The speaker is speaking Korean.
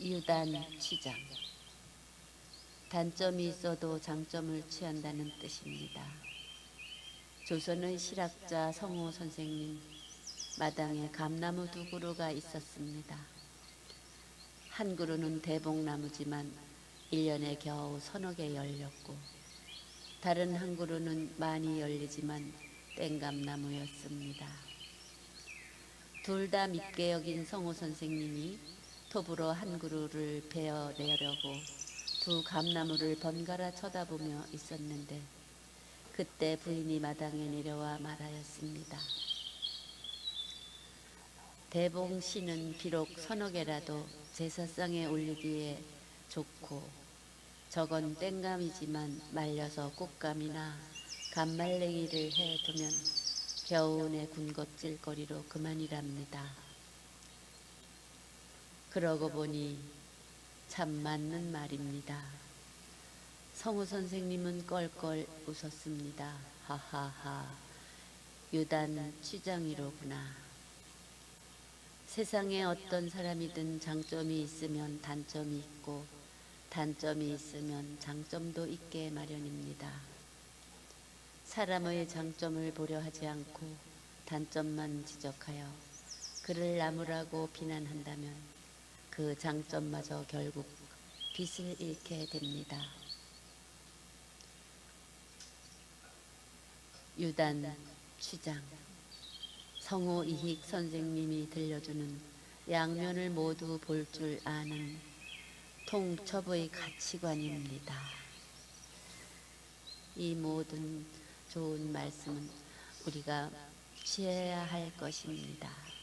유단 취장 단점이 있어도 장점을 취한다는 뜻입니다. 조선의 실학자 성호 선생님 마당에 감나무 두 그루가 있었습니다. 한 그루는 대봉나무지만 1년에 겨우 서너 개 열렸고 다른 한 그루는 많이 열리지만 땡감나무였습니다. 둘 다 밉게 여긴 성호 선생님이 톱으로 한 그루를 베어내려고 두 감나무를 번갈아 쳐다보며 있었는데 그때 부인이 마당에 내려와 말하였습니다. 대봉 씨는 비록 서너 개라도 제사상에 올리기에 좋고 저건 땡감이지만 말려서 꽃감이나 감말랭이를 해두면 겨우내 군것질거리로 그만이랍니다. 그러고 보니 참 맞는 말입니다. 성우 선생님은 껄껄 웃었습니다. 하하하, 유단 취장이로구나. 세상에 어떤 사람이든 장점이 있으면 단점이 있고 단점이 있으면 장점도 있게 마련입니다. 사람의 장점을 보려 하지 않고 단점만 지적하여 그를 나무라고 비난한다면 그 장점마저 결국 빛을 잃게 됩니다. 유단 취장 성호 이익 선생님이 들려주는 양면을 모두 볼 줄 아는 통첩의 가치관입니다. 이 모든 좋은 말씀은 우리가 취해야 할 것입니다.